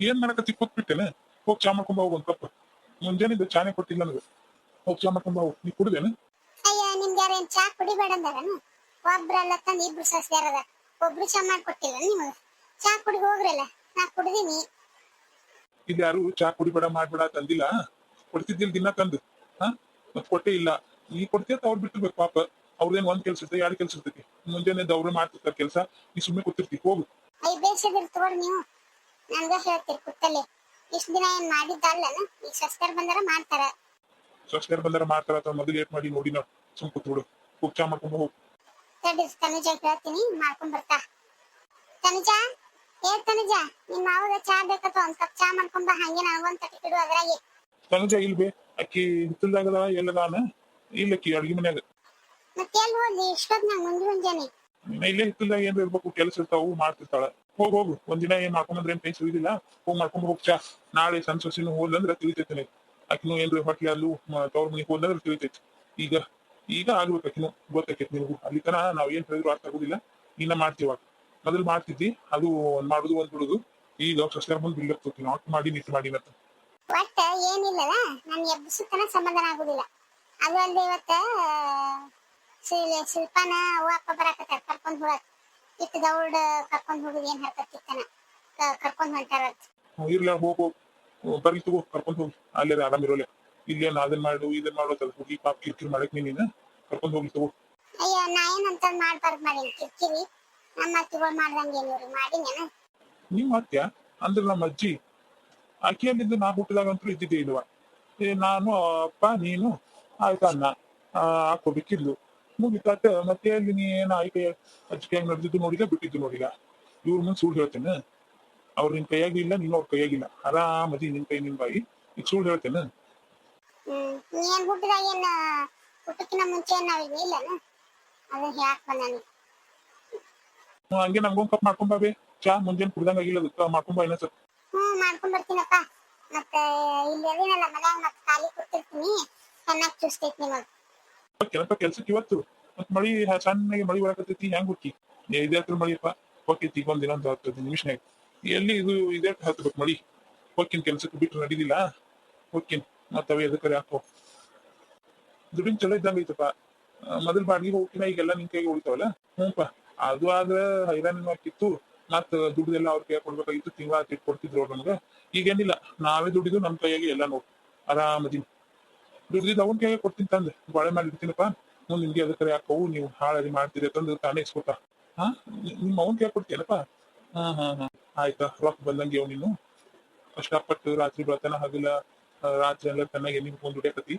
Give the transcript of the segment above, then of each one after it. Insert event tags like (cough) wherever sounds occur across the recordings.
ಏನ್ ಮಾಡಕತ್ತಿ ಕೂತ್ಬಿಟ್ಟೆನೆ ಹೋಗಿ ಚಾ ಮಾಡ್ಕೊಂಡ್ ಹೋಗು ಒಂದ್ ಕಪ್. ಮುಂಜಾನಿಂದ ಚಾನೆ ಕೊಟ್ಟಿಲ್ಲ ನನಗೆ. ಹೋಗಿ ಚಾ ಮಾಡ್ಕೊಂಡ್ ಹೋಗು. ನೀ ಕುಡಿದೇನು? ಅಯ್ಯ ನಿಮ್ಗೆ ಯಾರೇನ್ ಚಾ ಕುಡಿಬೇಡ ಅಂದಾರನು? ಒಬ್ರಲ್ಲ ತಂದ್ ಇಬ್ರು ಸಸ್ಯಾರದ ಒಬ್ರು ಚಾ ಮಾಡ್ಕೊಟ್ಟಿಲ್ಲ ನಿಮಗೆ? ಚಾ ಕುಡಿ ಹೋಗ್ರಲ್ಲ ನಾ ಕುಡ್ದೀನಿ. ಇಲ್ಲಿ ಯಾರು ಚಾ ಕುಡಿಬೇಡ ಮಾಡ್ಬೇಡ ತಂದಿಲ್ಲ? ಕೊಡ್ತಿದ್ದಿಲ್ ದಿನ ತಂದು. ಹಾ? ಮತ್ ಕೊಟ್ಟೆ ಇಲ್ಲ. ಈ ಕೊಡ್ತೀಯ ಅವ್ರು ಬಿಟ್ಟಿರ್ಬೇಕು ಪಾಪ. ಅವ್ರದೇನ್ ಒಂದ್ ಕೆಲ್ಸ ಇರ್ತದೆ ಎರಡ್ ಕೆಲ್ಸ ಇರ್ತೈತಿ ಮುಂಜಾನೆ ಅವ್ರು ಮಾಡ್ತಿರ್ತಾರ ಕೆಲ್ಸ. ನೀ ಸುಮ್ಮನೆ ಕೂತಿರ್ತಿ ಹೋಗು. ಐ ಬೇಸದಿರ್ ತಗೋರಿ ನೀವು. ನನ್ಗ ಹೇಳ್ತೀರಿ ಕುತ್ತಲೆ ಇಷ್ಟ ದಿನ ಏನ್ ಮಾಡಿದ್ದಲ್ಲನ? ಈಗ ಸಸ್ಕರ್ ಬಂದಾರ ಮಾಡ್ತಾರ. ಸಸ್ಕರ್ ಬಂದಾರ ಮಾಡ್ತಾರ ಅಥವಾ ಮೊದಲು ಏಟ್ ಮಾಡಿ ನೋಡಿ ನಾವು. ಸುಮ್ ಕೂತ್ಬಿಡು ಬಿಡು. ಚಾ ಮಾಡ್ಕೊಂಡು ಹೋಗು. ತಡಿ ತನುಜ ಹೇಳ್ತೀನಿ ಮಾಡ್ಕೊಂಡ್ ಬರ್ತಾ. ತನುಜ ಏ ತನುಜ ನಿಮ್ ಮಾವಗ ಚಾ ಬೇಕಾ ಒಂದ್ ಕಪ್ ಚಾ ಮಾಡ್ಕೊಂಡ್ ಬಾ ಹಂಗೆ ನನಗೊಂದ್ ತಟ್ಟಿ ಬಿಡು ಅದ್ರಾಗೆ. ತನಜ ಇಲ್ಬೇ ಅಕ್ಕಿ ಹಿತ್ತಲ್ದಾಗದ ಎಲ್ಲದಾನ? ಇಲ್ಲಕ್ಕಿ ಅಡ್ಗಿ ಮನ್ಯಾಗ. ಮತ್ತೆ ಎಲ್ಲಿ ಹೋದ್ಲಿ? ಇಷ್ಟೊತ್ನಾಗ ಮುಂಜಿ ಮುಂಜಾನೆ. ಇಲ್ಲೇ ಇತ್ತಿಲ್ಲ ಏನ್ ಇರ್ಬೇಕು, ಕೆಲಸ ಇರ್ತಾವು ಮಾಡ್ತಿರ್ತಾಳ. ಹೋಗ್, ಹೋಗು. ಒಂದಿನ ಏನ್ ಮಾಡ್ಕೊಂಡ್ರೆ ಏನ್ ಕೈ ಇದಿಲ್ಲ ಹೋಗ್ ಮಾಡ್ಕೊಂಡ್ ಹೋಗ್ ಚಾ ನಾಳೆ ಸಣ್ಣ ಹೋದಂದ್ರೆ ಹೋದ್ಲಂದ್ರ ತಿಳಿತೈತಿ ಆಕಿನೂ ಏನ್ರಿ ಹೊಟ್ಲಿ ಅಲ್ಲೂ ತವ್ರ ಮನೆಗೆ ಹೋದ್ಲಂದ್ರ ತಿಳಿತೈತಿ. ಈಗ ಈಗ ಆಗ್ಬೇಕು ಅಕ್ಕಿನ ಗೊತ್ತಾಕೈತಿ ನಿಮ್ಗು ಅಲ್ಲಿ ತನ ನಾವ್ ಏನ್ ಹೇಳಿದ್ರು ಅರ್ಥ ಆಗುದಿಲ್ಲ. ಇನ್ನ ಮಾಡ್ತೀವ. ಮೊದಲು ಮಾಡ್ತಿದ್ವಿ ಅದು ಒಂದ್ ಮಾಡುದು, ಒಂದ್ ಬಿಡುದು. ಈಗ ಸಸ್ಯಾರ ಬಿಲ್ ಬಿಡ್ಲತ್ತೈತಿ ನಾಟ್ ಮಾಡಿ ನಿಟ್ ಮಾಡಿ ಅಂತ ಒಟ್ಟ ಏನಿಲ್ಲದ? ನನ್ ಎಬ್ಬಿಸುತ್ತನ ಸಮಾಧಾನ ಆಗುದಿಲ್ಲ. ಅದು ಅಲ್ಲದೆ ಇವತ್ತ ಶಿಲ್ಪಾನ ಅವ್ವ ಅಪ್ಪ ಬರಾಕತ್ತಾರ ಕರ್ಕೊಂಡ್ ಹೋಗಕ್. ಇತ್ತ ದೌಡ್ ಕರ್ಕೊಂಡ್ ಹೋಗುದ್ ಏನ್ ಹರ್ಕತ್ತಿತ್ತನ? ಕರ್ಕೊಂಡ್ ಹೊಂಟಾರ ಇರ್ಲ ಹೋಗು ಹೋಗ್. ಬರ್ಲಿ ತಗೋ ಕರ್ಕೊಂಡ್ ಹೋಗಿ. ಅಲ್ಲೇ ಆರಾಮ್ ಇರೋಲೆ. ಇಲ್ಲೇನ್ ಅದನ್ ಮಾಡು ಇದನ್ ಮಾಡು ಅಂತ ಹೋಗಿ ಪಾಪ ಕಿರ್ಕಿರಿ ಮಾಡಕ್ ನೀನ್ ಕರ್ಕೊಂಡ್ ಹೋಗ್ಲಿ ತಗೋ. ಅಯ್ಯೋ ನಾ ಏನಂತ ಮಾಡ್ಬಾರ್ದು ಮಾಡೀನಿ ಕಿರ್ಕಿರಿ. ನಮ್ಮ ಅತ್ತಿಗಳು ಮಾಡ್ದಂಗೇನು ರೀ ಮಾಡಿನೇನ ನಿಮ್ ಅತ್ಯ ಅಂದ್ರೆ ನಮ್ಮ ಅಜ್ಜಿ ಅಕ್ಕಿಯಲ್ಲಿಂದ ನಾ ಹುಟ್ಟಿದಾಗ ಅಂತೂ ಇದ್ದಿದ್ದೆ ಇಲ್ವಾ? ಏ ನಾನು ಅಪ್ಪ ನೀನು ಆಯ್ತು ಅನ್ನ ಆ, ಹಾಕೋಬೇಕಿದ್ಲು ಮುಗಿತಾತ ಮತ್ತೆ ಅಲ್ಲಿ ನೀ ಏನ ಆಯ್ಕೆ ಅಜ್ಜಿ ಕೈಯಾಗ ನಡೆದಿದ್ದು ನೋಡಿಲ್ಲ ಬಿಟ್ಟಿದ್ದು ನೋಡಿಲ್ಲ. ಇವ್ರ ಮುಂದೆ ಸುಳ್ಳು ಹೇಳ್ತೇನೆ. ಅವ್ರ ನಿನ್ ಕೈಯಾಗಿಲ್ಲ ನೀನು ಅವ್ರ ಕೈಯಾಗಿಲ್ಲ ಆರಾಮದಿ ನಿನ್ ಕೈ ನಿನ್ ಬಾಯಿ. ಈಗ ಸುಳ್ಳು ಹೇಳ್ತೇನೆ. ಏನ್ ಹುಟ್ಟಿದಾಗ ಏನ್ ಹುಟ್ಟಕ್ಕಿನ ಮುಂಚೆ ಏನ್ ನಾವ್ ಇಲ್ಲನ? ಅದು ಯಾಕೆ ಹ್ಮ್, ಹಂಗೆ ನಮ್ಗೊಂದ್ ಕಪ್ ಮಾಡ್ಕೊಂಡ್ ಬಾಬೆ ಚಾ ಮುಂಜಾನೆ ಕುಡ್ದಂಗ ಆಗಿಲ್ಲ ಮಾಡ್ಕೊಂಡ್ ಮಾಡ್ಕೊಂಬ ಏನ ಸರ್ ಹ್ಮ್ ಮಾಡ್ಕೊಂಡ್ ಬರ್ತೀನಪ್ಪ. ಮತ್ತೆ ಇಲ್ಲಿ ಅದೇನಲ್ಲ ಮನ್ಯಾಗ ಮತ್ತೆ ಖಾಲಿ ಕೂತಿರ್ತೀನಿ. ಚೆನ್ನಾಗಿ ಚೂಸ್ತೈತಿ ನಿಮಗ್ ಕೆಲಸ ಕೆಲ್ಸಕ್ಕೆ ಇವತ್ತು. ಮತ್ ಮಳಿ ಸಣ್ಣಗೆ ಮಳಿ ಬರಕತ್ತೈತಿ, ಹೆಂಗ್ ಹುಕ್ಕಿ ಇದೇ ಹತ್ರ ಮಳಿಯಪ್ಪ ಹೋಗ್ತೈತಿ ಒಂದ್ ದಿನ ಒಂದು ಹತ್ತು ನಿಮಿಷನಾಗ ಎಲ್ಲಿ ಇದು, ಇದೇ ಹತ್ಬೇಕು ಮಳಿ? ಹೋಕ್ಕಿನ ಕೆಲ್ಸಕ್ಕೆ ಬಿಟ್ಟು ನಡೀದಿಲ್ಲ ಹೋಕ್ಕಿನ್, ಮತ್ತ ಅವ ಎದಕ್ಕರೆ ಹಾಕೋ? ದುಡ್ಡಿನ ಚಲೋ ಇದ್ದಂಗ ಐತಪ್ಪ. ಮೊದಲ್ ಬಾಡಿಗೆ ಹೋಗ್ಕಿನ ಈಗೆಲ್ಲ ನಿನ್ ಕೈಗೆ ಉಳಿತಾವಲ್ಲ? ಹ್ಞೂಪ ಅದು ಆದ್ರ ಹೈರಾಣ ಹಾಕಿತ್ತು ಮತ್ತ ದುಡ್ಡೆಲ್ಲ ಅವ್ರ ಕೈ ಕೊಡ್ಬೇಕಾಗಿತ್ತು, ತಿಂಗಳ ಕೊಡ್ತಿದ್ರು ಅವ್ರು ನಮ್ಗೆ. ಈಗೇನಿಲ್ಲ, ನಾವೇ ದುಡಿದು ನಮ್ ಕೈಯಾಗಿ ಎಲ್ಲ ನೋಡಿ. ಆರಾಮದಿನಿ. ದುಡ್ದಿದ್ದು ಅವನ್ ಕೈಗೆ ಕೊಡ್ತೀನಿ ತಂದೆ. ಬಾಳೆ ಮಾಡಿ ಇಡ್ತೀನಪ್ಪ. ಮುಂದ್ ನಿಮ್ಗೆ ಅದಕ್ಕೆ ಯಾಕೋ ನೀವು ಹಾಳಾಗಿ ಮಾಡ್ತೀರಿ ತಂದು ತಾನೇ ಇಸ್ಕೊಟ್ಟ ಹಾ? ನಿಮ್ಮ ಅವನ್ ಕೈ ಕೊಡ್ತೀಯಲ್ಲಪ್ಪ? ಹಾ ಹಾ ಹಾ. ಆಯ್ತಾ? ರೊಕ್ಕ ಬಂದಂಗೆ ಅವ್ ನೀನು. ಕಷ್ಟಪಟ್ಟು ರಾತ್ರಿ ಬರ್ತಾನ ಹಗಲ ರಾತ್ರಿ ಎಲ್ಲ ಚೆನ್ನಾಗಿ ನಿಮ್ಗೆ ಒಂದು ದುಡಿಯಕತಿ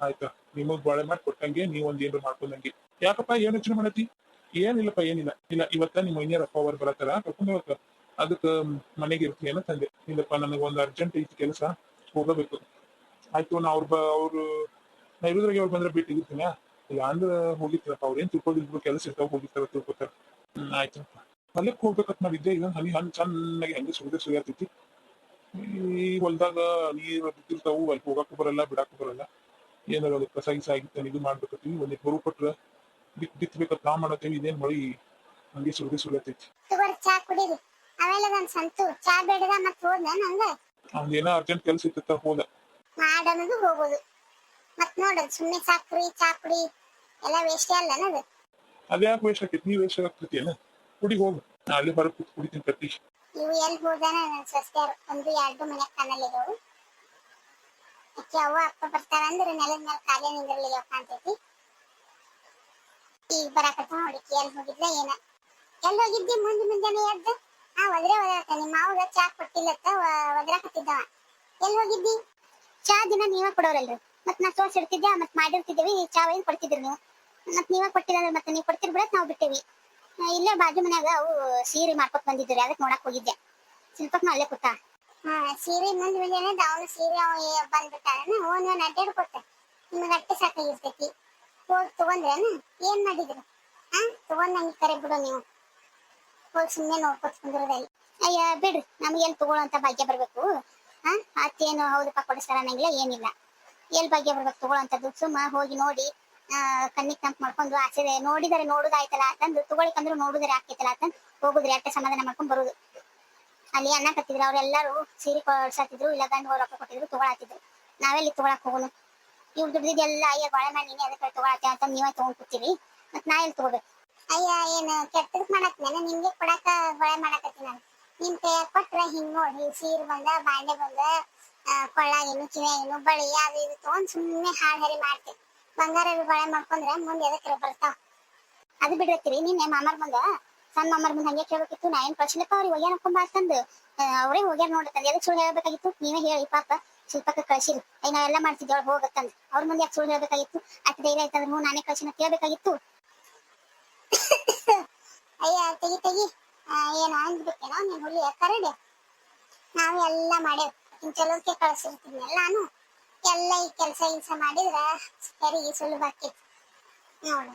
ಆಯ್ತಾ? ನಿಮಗ್ ಬಾಳೆ ಮಾಡಿ ಕೊಟ್ಟಂಗೆ ನೀವ್ ಒಂದ್ ಏನ್ರ ಮಾಡ್ಕೊಂಡಂಗೆ. ಯಾಕಪ್ಪ ಏನ್ ಯೋಚನೆ ಮಾಡತಿ ಏನಿಲ್ಲಪ್ಪ, ಏನಿಲ್ಲ. ಇಲ್ಲ, ಇವತ್ತ ನಿಮ್ಮ ಮೈನಿಯರ್ ಅಪ್ಪ ಅವ್ರ ಬರತ್ತಾರ? ಕರ್ಕೊಂಡ್ ಅದಕ್ಕ ಮನೆಗೆ ಇರ್ತೀಯನ ತಂದೆ. ಇಲ್ಲಪ್ಪ ನನಗ ಒಂದ್ ಅರ್ಜೆಂಟ್ ಐತಿ ಕೆಲಸ. ಹೋಗಬೇಕು. ಆಯ್ತು ನಾ ಅವ್ರ ಅವ್ರು ನಾ ಇರೋದ್ರಾಗೆ ಅವ್ರು ಬಂದ್ರೆ ಭೇಟಿ ಇರ್ತೀನಿ. ಇಲ್ಲ ಅಂದ್ರೆ ಹೋಗಿರ್ತಾರಪ್ಪ ಅವ್ರ ಏನ್ ಕೆಲಸ ಇರ್ತಾವ ಹೋಗಿರ್ತಾರ ತಿಳ್ಕೊತಾರ. ಹ್ಮ್ ಆಯ್ತಪ್ಪ ಹೊಲಕ್ ಹೋಗ್ಬೇಕಂತ ಇದ್ದೆ ಈಗ ಹನಿ ಹಣ್ಣು ಚೆನ್ನಾಗಿ ಹಂಗೆ ಸುಗದೆ ಸುರಿಯತೈತಿ ಈ ಹೊಲ್ದಾಗ ನೀರ್ ಬಿದ್ದಿರ್ತಾವು ಅಲ್ಲಿ ಹೋಗಕ್ಕೂ ಬರಲ್ಲ ಬಿಡಕ್ಕೂ ಬರಲ್ಲ. ಏನಾರ ಅದಕ್ಕೆ ಕಸ ಗಿಸ ಆಗಿತ್ತು ಇದು ಮಾಡ್ಬೇಕತ್ತೀವಿ ಒಂದೇ ಬರು ಕೊಟ್ರ ಬಿತ್ ಬಿತ್ಬೇಕಂತ ನಾ ಮಾಡತ್ತೇವಿ ಇದೇನ್ ಮಳಿ ಹಂಗೆ ಸುಗದೆ ಸುರಿಯತೈತಿ ಸಂತು ಚಾ ಬೇಡದ ಹೋದ ನಂಗ? ಏನೋ ಅರ್ಜೆಂಟ್ ಕೆಲಸ ಇತ್ತ ಹೋದ. ಮಾಡನ್ನೋದು ಹೋಗೋದು. ಮತ್ ನೋಡೋದು ಸುಮ್ಮನೆ ಸಾಕ್ರಿ ಚಾಪುಡಿ ಎಲ್ಲ ವೇಸ್ಟ್ ಅಲ್ಲ ಅನ್ನೋದು ಅದ್ಯಾಕೆ ವೇಸ್ಟ್ ಆಕೈತಿ? ನೀವು ವೇಸ್ಟ್ ಆಗ್ತೈತಿ ಕುಡಿ ಹೋಗು. ನಾ ಅಲ್ಲಿ ಹೊರಗೆ ಕೂತ್ ಕುಡಿತೀನಿ ಪ್ರತೀಶ್ ಇವು ಎಲ್ಲಿ ಹೋದಾನ ನನ್ನ ಸಸ್ಯಾರು ಒಂದು ಎರಡು ಮನೆ ಕಾಣಲ್ಲಿದ್ದವು ಅಕ್ಕಿ ಅವ್ವ ಅಪ್ಪ ಬರ್ತಾರ ಅಂದ್ರೆ ನೆಲದ ಮೇಲೆ ಕಾಲೇ ನಿಂದಿರಲಿಲ್ಲ ಕಾಣ್ತೈತಿ. ಈಗ ಬರಾಕತ್ತ ನೋಡಿ ಎಲ್ಲಿ ಹೋಗಿದ್ಲ ಏನ? ಎಲ್ಲಿ ಹೋಗಿದ್ದಿ? ಮುಂದೆ ಮುಂಜಾನೆ ಎದ್ದು? ಆ ಒದ್ರೆ ಒದರಾಕ ನಿಮ್ಮ ಮಾವಗ ಚಾ ಕೊಟ್ಟಿಲ್ಲತ್ತ ಒದರಾಕತ್ತಿದ್ದವ. ಎಲ್ಲಿ ಹೋಗಿದ್ದಿ? ಚಾ ದಿನ ನೀವೇ ಕೊಡೋರಲ್ರಿ. ಮತ್ ನಾ ಸೋಸ್ ಇಡ್ತಿದ್ದೆ ಮತ್ ಮಾಡಿರ್ತಿದ್ದೇವಿ ಚಾ ಏನ್ ಕೊಡ್ತಿದ್ರಿ ನೀವು? ಮತ್ ನೀವೇ ಕೊಟ್ಟಿಲ್ಲ ಅಂದ್ರೆ ಮತ್ತೆ ನೀವು ಕೊಡ್ತಿರ್ ಬಿಡತ್ ನಾವು ಬಿಟ್ಟೇವಿ. ಇಲ್ಲೇ ಬಾಜು ಮನ್ಯಾಗ ಅವು ಸೀರೆ ಮಾಡ್ಕೊತ್ ಬಂದಿದ್ರಿ ಅದಕ್ಕೆ ನೋಡಕ್ ಹೋಗಿದ್ದೆ. ಶಿಲ್ಪಕ್ನ ಅಲ್ಲೇ ಕೂತ. ಹಾ ಸೀರೆ ಮುಂದ್ ಮುಂಜಾನೆ ಅವನು ಸೀರೆ ಅವ ಬಂದ್ಬಿಟ್ಟಾನ ಅಡ್ಡಾಡ್ ಕೊಟ್ಟೆ. ನಿಮ್ಗೆ ಅಟ್ಟೆ ಸಾಕಾಗಿರ್ತೈತಿ. ಹೋಗಿ ತಗೊಂಡ್ರೇನ? ಏನ್ ಮಾಡಿದ್ರಿ? ಹಾ ತಗೊಂಡಂಗೆ ಕರೆ ಬಿಡು ನೀವು. ಹೋಗಿ ಸುಮ್ಮನೆ ನೋಡ್ಕೊತ ಕುಂದಿರೋದಲ್ಲಿ ಅಯ್ಯ ಬಿಡ್ರಿ ನಮ್ಗೆ ತಗೊಳ್ಳೋ ಅಂತ ಭಾಗ್ಯ ಬರ್ಬೇಕು. ಹಾ ಅತ್ತೇನು ಹೌದಪ್ಪ ಕೊಡಿಸ್ತಾರ ಅನ್ನಂಗಿಲ್ಲ, ಏನಿಲ್ಲ. ಎಲ್ಲಿ ಬಗ್ಗೆ ಬರ್ಬೇಕು ತಗೊಳ್ಳೋಂಥದ್ದು ಸುಮ್ಮ ಹೋಗಿ ನೋಡಿ ಕಣ್ಣಿಗೆ ತಂಪ್ ಮಾಡ್ಕೊಂಡು ಆಚೆ ನೋಡಿದರೆ ನೋಡುದಾಯ್ತಲ್ಲ ಅಂತಂದು ತಗೊಳಿಕಂದ್ರು ನೋಡುದರೆ ಆಕೈತಲ್ಲ ಅಂತ ಹೋಗುದ್ರಿ ಅಟ್ಟೆ ಸಮಾಧಾನ ಮಾಡ್ಕೊಂಡು ಬರುದು. ಅಲ್ಲಿ ಅನ್ನ ಕತ್ತಿದ್ರು, ಅವ್ರೆಲ್ಲರೂ ಸೀರೆ ಕೊಡ್ಸತ್ತಿದ್ರು ಇಲ್ಲ ಗಂಡು ರೊಕ್ಕ ಕೊಟ್ಟಿದ್ರು ತಗೊಳತ್ತಿದ್ರು ನಾವೆಲ್ಲಿ ತಗೊಳಕ್ ಹೋಗೋನು? ಇವ್ ದುಡ್ದಿದ್ದೆಲ್ಲ ಅಯ್ಯ, ಬಾಳೆ ಮಾಡಿ ನೀನೆ ಅದಕ್ಕೆ ತಗೊಳತ್ತೆ ಅಂತ ನೀವೇ ತಗೊಂಡ್ ಕೂತೀವಿ. ಮತ್ ನಾ ಎಲ್ಲಿ ತಗೋಬೇಕು? ಅಯ್ಯ, ಏನು ಕೆಟ್ಟದ್ ಮಾಡಕ್ ನಾನು ನಿಮ್ಗೆ ಕೊಡಾಕ ಬಾಳೆ ಮಾಡಕತ್ತಿ ನಾನು. ನಿಮ್ ಕೈ ಕೊಟ್ರ ಹಿಂಗ್ ನೋಡಿ ಸೀರ್ ಬಂದ ಬಾಂಡೆ ಬಂದ ಆ, ಕೊಳ್ಳ ಏನು ಕಿವೆ ಏನು ಬಳಿ ಅದು ಇದು ತಗೊಂಡ್ ಸುಮ್ಮನೆ ಹಾಳ್ ಹರಿ ಮಾಡ್ತೀವಿ ಬಂಗಾರ ಬಾಳೆ ಮಾಡ್ಕೊಂಡ್ರೆ ಮುಂದೆ ಎದಕ್ಕೆ ಬರ್ತಾವ? ಅದು ಬಿಡಿರ್ತೀರಿ ನಿನ್ನೆ ಮಾಮಾರ್ ಮುಂದ ಸಣ್ಣ ಮಾಮಾರ್ ಮುಂದೆ ಹಂಗೆ ಕೇಳ್ಬೇಕಿತ್ತು ನಾ ಏನ್ ಕಳ್ಸಿಲ್ಲಪ್ಪ ಅವ್ರಿಗೆ ಹೋಗ್ಯಾನ ಹಾಕೊಂಡ್ ಅಂತಂದು ಅವರೇ ಹೋಗ್ಯಾರ ನೋಡತ್ತಂದ ಎದಕ್ಕೆ ಸುಳ್ಳು ಹೇಳ್ಬೇಕಾಗಿತ್ತು? ನೀವೇ ಹೇಳಿ ಪಾಪ ಶಿಲ್ಪಕ್ಕೆ ಕಳ್ಸಿರಿ. ಐ ನಾವೆಲ್ಲ ಮಾಡ್ತಿದ್ದೆ ಅವ್ರು ಹೋಗತ್ತಂದ್ ಅವ್ರ ಮುಂದೆ ಯಾಕೆ ಸುಳ್ಳು ಹೇಳ್ಬೇಕಾಗಿತ್ತು? ಅಟ್ ಧೈರ್ಯ ಆಯ್ತಂದ್ರೆ ನಾನೇ ಕಳ್ಸಿನ ಕೇಳ್ಬೇಕಾಗಿತ್ತು? (coughs) ಅಯ್ಯ ತೆಗಿ ತೆಗಿ. ಏನು ಅಂದ್ಬಿಟ್ಟೇನೋ ನೀನ್ ಹುಲಿ ಕರಡೆ? ನಾವು ಎಲ್ಲ ಮಾಡೇವ್ ಇನ್ ಚಲೋಕ್ಕೆ ಕಳ್ಸಿರ್ತೀನಿ ಎಲ್ಲಾನು. ಎಲ್ಲ ಈ ಕೆಲಸ ಗಿಲ್ಸ ಮಾಡಿದ್ರ ಸರಿಗೆ ಸುಲಭ ಆಕಿತ್ತು ನೋಡಿ.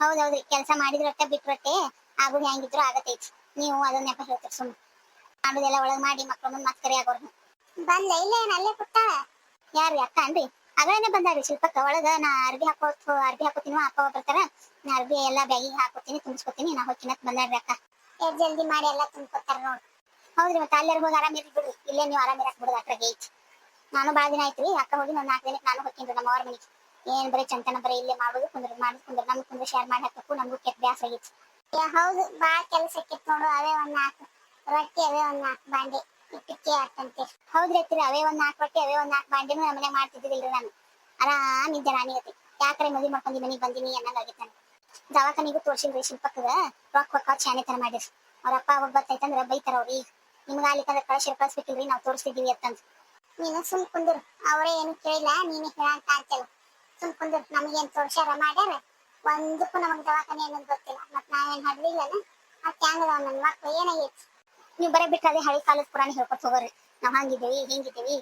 ಹೌದೌದ್ರಿ ಕೆಲಸ ಮಾಡಿದ್ರಟ್ಟೆ ಬಿಟ್ರಟ್ಟೆ ಆಗು ಹೆಂಗಿದ್ರು ಆಗತೈತಿ. ನೀವು ಅದನ್ನ ನೆಪ ಹೇಳ್ತೀರಿ ಸುಮ್ಮನೆ ಮಾಡುದೆಲ್ಲ ಒಳಗ್ ಮಾಡಿ ಮಕ್ಳ ಮುಂದ್ ಮಸ್ಕರಿ ಆಗೋರ್ನ. ಬಂದ ಇಲ್ಲೇ ಏನು ಅಲ್ಲೇ ಕೊಟ್ಟಾಳ ಯಾರು ಅಕ್ಕ ಅನ್ರಿ? ಅಗಳೇನೆ ಬಂದಾರಿ ಶಿಲ್ಪಕ್ಕ. ಒಳಗ ನಾ ಅರ್ಬಿ ಹಾಕೋ ಅರ್ಬಿ ಹಾಕೋತೀನಿ ಅಪ್ಪ ಬರ್ತಾರ ನಾ ಅರ್ಬಿ ಎಲ್ಲಾ ಬ್ಯಾಗಿಗೆ ಹಾಕೋತೀನಿ ತುಂಬಿಸ್ಕೊತೀನಿ ನಾ ಹೋಗ್ತಿನತ್ ಬಂದಾಡ್ರಿ ಅಕ್ಕ. ಜಲ್ದಿ ಮಾಡಿ ಎಲ್ಲ ತುಂಬ್ಕೊತಾರ ನೋಡ್. ಹೌದ್ರಿ ಮತ್ತೆ ಅಲ್ಲಿ ಹೋಗಿ ಆರಾಮ್ ಇರ್ಲಿ ಬಿಡ್ರಿ. ಇಲ್ಲೇ ನೀವು ಆರಾಮ್ ಇರಕ್ ಬಿಡುದು ಅಟ್ರಾಗೆ ನಾನು ಬಾಳ ದಿನ ಆಯ್ತ್ರಿ. ಅಕ್ಕ ಹೋಗಿ ನಾನು ನಾಲ್ಕು ದಿನಕ್ಕೆ ನಾನು ಹೋಗ್ತೀನಿ ನಮ್ಮ ಅವ್ರ ಮನೆಗೆ. ಏನ್ ಬರೀ ಚಂತನ ಬರೀ ಇಲ್ಲೇ ಮಾಡುದು ಕುಂದ್ರ ಮಾಡಿ, ಕುಂದ್ರ ನಮ್ಗೆ ಕುಂದ್ರ ಶೇರ್ ಮಾಡಿ ಹಾಕಬೇಕು. ನಮಗೂ ಕೆಟ್ಟ ಬ್ಯಾಸ ಆಗೈತಿ. ಹೌದು, ಬಾಳ ಕೆಲಸ ಕೆಟ್ಟ ನೋಡು. ಅವೇ ಒಂದ್ ನಾಲ್ಕು ರೊಟ್ಟಿ, ಅವೇ ಒಂದ್ ನಾಲ್ಕು ಬಾಂಡೆ ಇಟ್ಟಕ್ಕೆ ಆಗ್ತಂತೆ. ಹೌದ್ರಿ ಐತ್ರಿ ಅವೇ ಒಂದ್ ನಾಲ್ಕು ರೊಟ್ಟಿ, ಅವೇ ಒಂದ್ ನಾಲ್ಕು ಬಾಂಡೆನೂ ನಮ್ಮನೆ ಮಾಡ್ತಿದ್ದಿಲ್ರಿ ನಾನು. ಆರಾಮ್ ಇದ್ದೆ ರಾಣಿಗತಿ ಯಾಕ್ರೆ ಮದುವೆ ಮಾಡ್ಕೊಂಡಿ ಮನೆಗೆ ಬಂದಿನಿ ಅನ್ನಂಗಾಗಿತ್ತು ನಾನು ದವಾಖಾನಿಗೂ ತೋರ್ಸಿಲ್ರಿ ಶಿಲ್ಪಕ್ಕದ ರೊಕ್ಕ ಹೊಕ್ಕ ಚಾನೆತನ ಮಾಡಿರಿ. ಅವ್ರ ಅಪ್ಪ ಒಬ್ಬ ಬರ್ತೈತಂದ್ರ ಬೈತಾರ ಅವ್ರಿ ನಿಮ್ಗ ಅಲ್ಲಿಕಂದ್ರ ಕಳ್ಸಿರ್ ಕಳಿಸ್ಬೇಕಿಲ್ರಿ ನಾವು ತೋರಿಸ್ತಿದೀವಿ ಅಂತಂದ್. ನೀನು ಸುಮ್ ಕುಂದ್ರು. ಅವರೇ ಏನು ಕೇಳಿಲ್ಲ, ನೀನೇ ಹೇಳಂತ ಅಂತಲ್ಲ ಸುಮ್ ಕುಂದ್ರು ನಮಗೇನ್ ತೋರ್ಸ್ಯಾರ ಮಾಡ್ಯಾರ? ಒಂದಕ್ಕೂ ನಮಗ್ ದವಾಖಾನೆ ಅನ್ನೋದು ಗೊತ್ತಿಲ್ಲ. ಮತ್ ನಾವೇನ್ ಹಡ್ಲಿಲ್ಲನ ಮತ್ ಹೆಂಗದ ನನ್ ಮಕ್ಳು ಏನಾಗೈತಿ ನೀವು ಬರೇ ಬಿಟ್ರೆ ಅದೇ ಹಳಿ ಕಾಲದ ಪುರಾಣ ಹೇಳ್ಕೊತ ಹೋಗೋರಿ. ನಾವ್ ಹಂಗಿದ್ದೀವಿ ಹಿಂಗಿದ್ದೀವಿ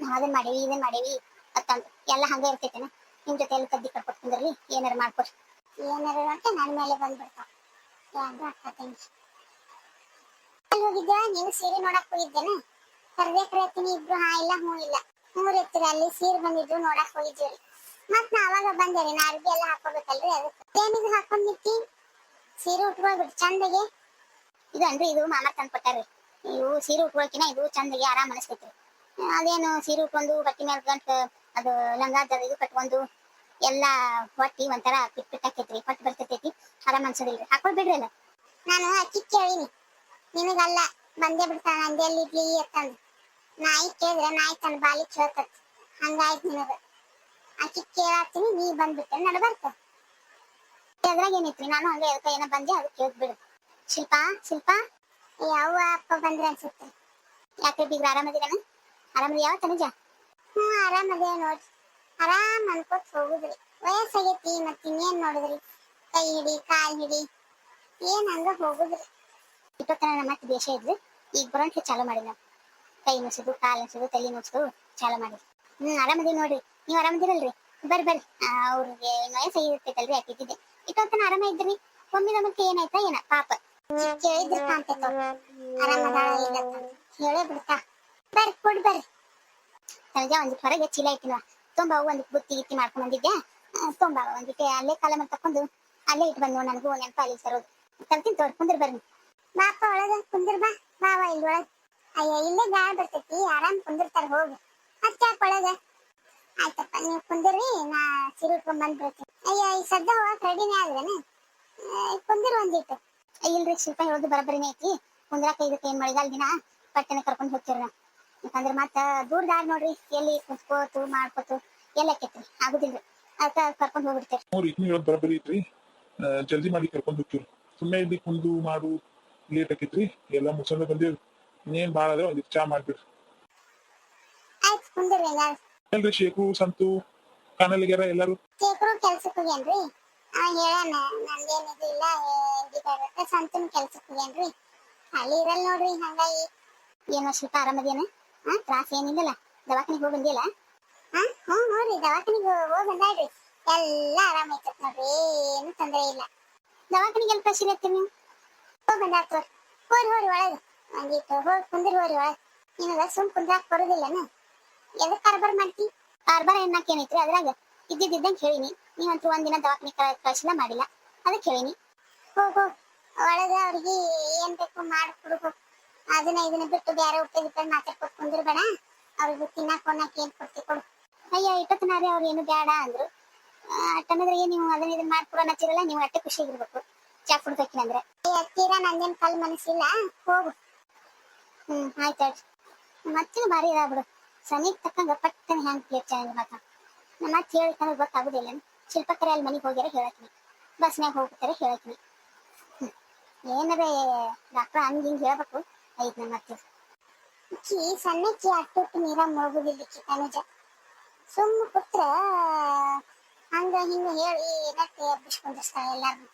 ನಾವ್ ಅದನ್ ಮಾಡೀವಿ, ಇದನ್ ಮಾಡೀವಿ. ಅಂತಂದು ಎಲ್ಲ ಹಂಗ ಇರ್ತೈತೇನ? ನಿಮ್ ಜೊತೆ ಎಲ್ಲ ಕದ್ದಿ ಕಟ್ಕೊಟ್ಕೊಂಡ್ರಿ ಏನಾರ ಮಾಡ್ಕೊರಿ. ಏನಾರ ಅಂತ ನನ್ ಮೇಲೆ ಬಂದ್ಬಿಡ್ತಾವ ಎಲ್ಲಿ ಹೋಗಿದ್ದೆ ನೀವು ಸೀರೆ ನೋಡಕ್ ಹೋಗಿದ್ದೇನೆ? ಕರ್ಬೇಕ್ ಹೇಳ್ತೀನಿ ಇಬ್ರು, ಹಾ, ಇಲ್ಲ, ಹ್ಞೂ, ಇಲ್ಲ. ಮೂರ್ ಎತ್ತಿರ, ಅಲ್ಲಿ ಸೀರೆ ಬಂದಿದ್ರು, ನೋಡಕ್ ಹೋಗಿದ್ದೀರಿ ಮತ್ ನಾ ಅವಾಗ ರೀ ನಾ ಅರ್ಬಿ ಎಲ್ಲ ಹಾಕೋಬೇಕಲ್ರಿ ಅದಕ್ಕೆ. ಏನಿದು ಹಾಕೊಂಡ್ ಸೀರೆ ಉಟ್ಕೊಳ್ಬಿಟ್ಟು ಚಂದಗೆ. ಇದು ಅನ್ರಿ ಇದು ಮಾಮ ತಂದ್ಕೊಟ್ಟಾರ್ರಿ. ಇವು ಸೀರೆ ಉಟ್ಕೊಳಕಿನ ಇದು ಚಂದಗೆ ಆರಾಮ್ ಅನಿಸ್ತೈತ್ರಿ. ಅದೇನು ಸೀರೆ ಉಟ್ಕೊಂಡು ಬಟ್ಟಿ ಮೇಲೆ ಗಂಟ, ಅದು ಲಂಗಾ ಇದು ಕಟ್ಕೊಂಡು ಎಲ್ಲಾ ಹೊಟ್ಟಿ ಒಂಥರ ಪಿಟ್ ಪಿಟ್ ಆಕೈತ್ರಿ ಪಟ್ ಬರ್ತೈತಿ ಆರಾಮ್ ಅನ್ಸೋದಿಲ್ರಿ. ಹಾಕೊಳ್ ಬಿಡ್ರಿ ಅಲ್ಲ ನಾನು ಅಕ್ಕಿ ಕೇಳಿನಿ ನಿನಗಲ್ಲ, ಬಂದೇ ಬಿಡ್ತಾನ ಅಂದೆಲ್ಲಿ ಇಡ್ಲಿ ಅಂತಂದು ನಾಯಿ ಕೇಳಿದ್ರೆ ನಾಯಿ ತನ್ನ ಬಾಲಿ ಕೇಳ್ತತ್. ಹಂಗಾಯ್ತು ನಿನಗ. ಅಕ್ಕಿ ಕೇಳಾತೀನಿ ನೀ ಬಂದ್ಬಿಟ್ಟೆ ನಡ ಬರ್ತ ಅದ್ರಾಗ ಏನೈತ್ರಿ, ನಾನು ಹಂಗೆ ಅದಕ್ಕೆ ಏನೋ ಬಂದೆ ಅದು ಕೇಳ್ ಬಿಡು. ಶಿಲ್ಪಾ ಶಿಲ್ಪಾ ಯಾವ ಅಪ್ಪ ಬಂದ್ರೆ ಅನ್ಸುತ್ತೆ. ಯಾಕೆ, ಬೀಗ್ರ ಆರಾಮದಿರನ? ಆರಾಮದಿ ಯಾವ ತನಿಜ ಹ್ಞೂ ಆರಾಮದೇ ನೋಡ್ರಿ. ಆರಾಮ್ ಅನ್ಕೋತ್ ಹೋಗುದ್ರಿ. ವಯಸ್ಸಾಗೈತಿ ಮತ್ ಇನ್ನೇನ್ ನೋಡಿದ್ರಿ ಕೈ ಹಿಡಿ, ಕಾಲ್ ಹಿಡಿ, ಏನ್ ಹಂಗ ಹೋಗುದ್ರಿ? ಇಪ್ಪತ್ತನ ಮತ್ತೆ ದೇಶ ಇದ್ರಿ ಈಗ ಬರೋಂಟ್ ಚಾಲು ಮಾಡಿ ನಾವು. ಕೈ ಮುಸುದು ಕಾಲ್ ಮುಸುದು ತಲೆ ಮುಗಿಸಿದು ಚಾಲು ಮಾಡಿ ಹ್ಮ್, ಆರಾಮದೀವಿ ನೋಡ್ರಿ. ನೀವ್ ಆರಾಮದಿರಲ್ರಿ? ಬರ್ರಿ ಬರ್ರಿ. ಅವ್ರಿಗೆ ವಯಸ್ಸಾಗಿರ್ತೈತಲ್ರಿ ಯಾಕಿದ್ದೆ ಇಟ್ಟೊತ್ತನ ಆರಾಮ ಇದ್ರಿ? ಒಮ್ಮೆ ನಮಗೆ ಏನಾಯ್ತಾ ಏನ? ಪಾಪ. ಕೇಳಿದ್ರ ಕಾಣ್ತೈತ ಆರಾಮದಾಳ ಹೇಳೇ ಬಿಡ್ತಾ. ಬರ್ರಿ, ಕೊಡ್ ಬರ್ರಿ. ನನಗೆ ಒಂದಿಟ್ಟು ಹೊರಗೆ ಚೀಲ ಇಟ್ಟಿನ ತುಂಬ ಒಂದಿಟ್ಟು ಬುತ್ತಿ ಗಿತ್ತಿ ಮಾಡ್ಕೊಂಡು ಬಂದಿದ್ದೆ. ಆ, ತುಂಬ ಒಂದಿಟ್ಟು ಅಲ್ಲೇ ಕಾಲ ಮೇಲೆ ತಕೊಂಡು ಅಲ್ಲೇ ಇಟ್ಟು ಬಂದು ನನಗೂ ನೆನಪ ಅಲ್ಲಿ ಸರೋದು ತರ್ತೀನಿ ತೋರ್ ಕುಂದ್ರ ಬರ್ರಿ. ಬಾಪ ಒಳಗ ಕುಂದ್ರ ಬಾ. ಬಾವ ಇಲ್ಲಿ ಒಳಗ ಇಲ್ಲೇ ಗಾಳಿ ಬರ್ತೈತಿ ಆರಾಮ್ ಕುಂದಿರ್ತಾರ ಹೋಗಿ. ಮತ್ತೆ ಯಾಕೆ ಒಳಗ. ಆಯ್ತಪ್ಪ ನೀವು ಕುಂದಿರ್ರಿ ನಾ ಸೀರೆ ಉಟ್ಕೊಂಡ್ ಬಂದ್ಬಿಡ್ತೀನಿ. ಅಯ್ಯ ಈ ಸದ್ದ ಹೋಗಕ್ ರೆಡಿನೇ ಆದ್ರೇನೆ ಕುಂದಿರ್ ಒಂದಿಟ್ಟು. ಇಲ್ರಿ ಶಿಲ್ಪ ಹೇಳೋದು ಬರಬರಿನೇ ಐತಿ. ಕುಂದ್ರಾಕ ಇದಕ್ಕೆ ಏನ್ ಮಳೆಗಾಲ ದಿನ? ಪಟ್ಟಣ ಕರ್ಕೊಂಡು ಹೋಗ್ತೀರ ಯಾಕಂದ್ರೆ ಮತ್ತ ದೂರ ದಾರಿ ನೋಡ್ರಿ ಎಲ್ಲಿ ಕುತ್ಕೋತು ಮಾಡ್ಕೋತು ಎಲ್ಲ ಆಕೈತ್ರಿ ಆಗುದಿಲ್ರಿ. ಅದಕ್ಕ ಕರ್ಕೊಂಡ್ ಹೋಗ್ಬಿಡ್ತೇವೆ ಅವ್ರು ಇದ್ನ ಹೇಳೋದ್ ಬರಬರಿ ಐತ್ರಿ. ಜಲ್ದಿ ಮಾಡಿ ಕರ್ಕೊಂಡ್ ಹೋಗ್ತೀವಿ ಸುಮ್ಮನೆ ಇಲ್ಲಿ ಕುಂದು ಮಾಡು ಲೇಟ್ ಆಕೈತ್ರಿ. ಎಲ್ಲ ಮುಗಿಸೋದ ಬಂದೇವ್ರಿ. ಇನ್ನೇನ್ ಭಾಳ ಅದ ಒಂದಿಟ್ಟು ಚಾ ಮಾಡ್ಬಿಡ್ರಿ. ಆಯ್ತು ಎಲ್ರಿ ಶೇಖು ಸಂತು ಕಾನಲ್ಲಿಗ್ಯಾರ ಎಲ್ಲಾರು? ಶೇಖರು ಕೆಲ್ಸಕ್ಕೆ ಹೋಗ್ಯಾನ್ರಿ. ಅವ ಹೇಳಾನ ನಂದೇನ್ ಇದು ಇಲ್ಲ ಸಂತನ ಕೆಲ್ಸಕ್ಕೆ ಹೋಗ್ಯಾನ್ರಿ. ಅಲ್ಲಿ ಇರಲ್ ನೋಡ್ರಿ ಹಂಗಾಗಿ. ಏನೋ ಸ್ವಲ್ಪ ಆರಾಮದೇನ ಹಾ ತ್ರಾಸ ಏನಿಲ್ಲಲ್ಲ ದವಾಖಾನಿಗೆ ಹೋಗಿ ಬಂದಿಲ್ಲ ಹಾ ಹ್ಞೂ ನೋಡ್ರಿ ದವಾಖಾನಿಗೆ ಹೋಗಿ ಬಂದಾಡ್ರಿ ಎಲ್ಲ ಆರಾಮ ಐತತ್ ನೋಡ್ರಿ, ಏನು ತೊಂದ್ರೆ ಇಲ್ಲ. ದವಾಖಾನಿಗೆ ಎಲ್ಲಿ ಕಳ್ಸಿರತ್ತೀರಿ ನೀವು? ಹೋಗಿ ಬಂದಾತು ಹೋರಿ ಹೋರಿ, ಒಳಗೆ. ಹೋಗಿ ಕುಂದಿರಿ, ಹೋರಿ, ಒಳಗೆ. ನಿನಗ ಸುಮ್ ಕುಂದ್ರಾಕ್ ಬರೋದಿಲ್ಲನ? ಎದಕ್ ಕಾರ್ಬಾರ್ ಮಾಡ್ತಿ? ಕಾರ್ಬಾರ್ ಎನ್ನಕ್ ಏನೈತ್ರಿ? ಅದ್ರಾಗ ಇದ್ದಿದ್ದಂಗೆ ಹೇಳಿನಿ. ನೀವಂತೂ ಒಂದಿನ ದವಾಖಾನೆ ಕಳ್ಸಿಲ್ಲ, ಮಾಡಿಲ್ಲ. ಅದಕ್ಕೆ ಹೇಳಿನಿ. ಹೋಗ ಒಳಗ ಅವ್ರಿಗೆ ಏನ್ ಬೇಕು ಮಾಡಿ ಅದನ್ನ ಇದನ್ನ ಬಿಟ್ಟು ಬೇರೆ ಉಪ್ಪೆ ಗಿಪ್ಪೆ ಮಾತಾಡ್ಕೊಟ್ ಕುಂದಿರ್ಬೇಡ ಅವ್ರಿಗೆ ತಿನ್ನಕ್ ಒಣಕ್ ಏನ್ ಕೊಡ್ತಿ ಕೊಡು. ಅಯ್ಯೋ ಇಟ್ಟತನಾರಿ ಅವ್ರು ಏನು ಬೇಡ ಅಂದ್ರು. ಅಟ್ಟನದ್ರೆ ಏನ್ ನೀವು ಅದನ್ನ ಇದನ್ನ ಮಾಡ್ಕೊಡೋ ನಚ್ಚಿರಲ್ಲ ನೀವು ಅಟ್ಟೆ ಖುಷಿಯಾಗಿರ್ಬೇಕು. ಚಾ ಕುಡ್ಬೇಕಿನಂದ್ರೆ ತೀರಾ ನಂದೇನ್ ಕಲ್ ಮನಸ್ಸಿಲ್ಲ. ಹೋಗು. ಹ್ಮ್ ಆಯ್ತಾಯ್ತು ಮತ್ತೆ ಭಾರಿ ಇದ ಬಿಡು ಸನಿಗ್ ತಕ್ಕಂಗ ಪಟ್ಟನೆ ಹ್ಯಾಂಗ್ ಪ್ಲೇಟ್ ಚೆನ್ನಾಗಿ ಮಾತಾ ಮತ್ತೆ ಹೇಳಿಕಂದ್ರೆ ಗೊತ್ತಾಗುದಿಲ್ಲ ಶಿಲ್ಪಕರೆ ಅಲ್ಲಿ ಮನೆಗೆ ಹೋಗ್ಯಾರ ಹೇಳತ್ನಿ ಬಸ್ನ್ಯಾಗ ಹೋಗ್ತಾರೆ ಹೇಳತ್ನಿ ಏನರೇ, ಡಾಕ್ಟರ್ ಹಂಗ್ ಹಿಂಗ್ ಹೇಳ್ಬೇಕು. ಐತ್ ನಂಬರ್ ಕಿ ಸಣ್ಣಕ್ಕಿ ಅಟ್ಟುಟ್ಟು ನೀರ ಮುಳುಗುದಿಲ್ಲಕ್ಕಿ ತನುಜ. ಸುಮ್ಮ ಕುತ್ರ, ಹಂಗ ಹಿಂಗ ಹೇಳಿ ನಟ್ಟಿ ಎಬ್ಬಿಸ್ಕೊಂಡಿರ್ತಾಳೆ ಎಲ್ಲಾರ್ನು.